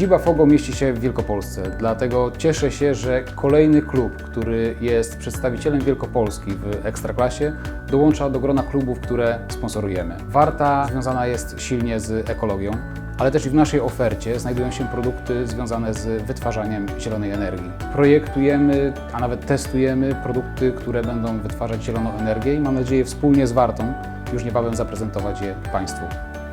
Siedziba FOGO mieści się w Wielkopolsce, dlatego cieszę się, że kolejny klub, który jest przedstawicielem Wielkopolski w Ekstraklasie, dołącza do grona klubów, które sponsorujemy. Warta związana jest silnie z ekologią, ale też i w naszej ofercie znajdują się produkty związane z wytwarzaniem zielonej energii. Projektujemy, a nawet testujemy produkty, które będą wytwarzać zieloną energię i mam nadzieję wspólnie z Wartą już niebawem zaprezentować je Państwu.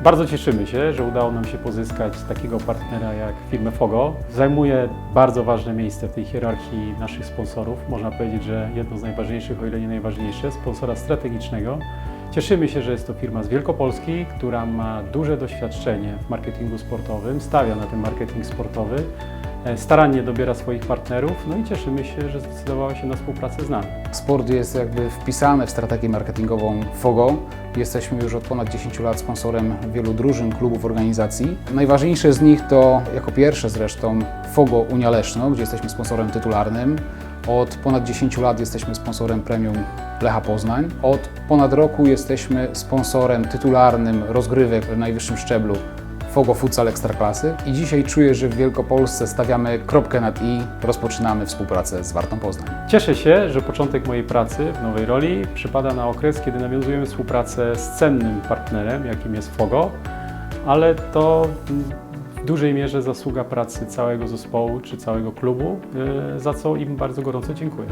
Bardzo cieszymy się, że udało nam się pozyskać takiego partnera jak firmę Fogo. Zajmuje bardzo ważne miejsce w tej hierarchii naszych sponsorów. Można powiedzieć, że jedno z najważniejszych, o ile nie najważniejsze, sponsora strategicznego. Cieszymy się, że jest to firma z Wielkopolski, która ma duże doświadczenie w marketingu sportowym, stawia na ten marketing sportowy, starannie dobiera swoich partnerów, no i cieszymy się, że zdecydowała się na współpracę z nami. Sport jest jakby wpisany w strategię marketingową FOGO. Jesteśmy już od ponad 10 lat sponsorem wielu drużyn, klubów, organizacji. Najważniejsze z nich to, jako pierwsze zresztą, FOGO Unia Leszno, gdzie jesteśmy sponsorem tytularnym. Od ponad 10 lat jesteśmy sponsorem premium Lecha Poznań. Od ponad roku jesteśmy sponsorem tytularnym rozgrywek w najwyższym szczeblu Fogo Futsal Ekstraklasy i dzisiaj czuję, że w Wielkopolsce stawiamy kropkę nad i, rozpoczynamy współpracę z Wartą Poznań. Cieszę się, że początek mojej pracy w nowej roli przypada na okres, kiedy nawiązujemy współpracę z cennym partnerem, jakim jest Fogo, ale to w dużej mierze zasługa pracy całego zespołu czy całego klubu, y, za co im bardzo gorąco dziękuję.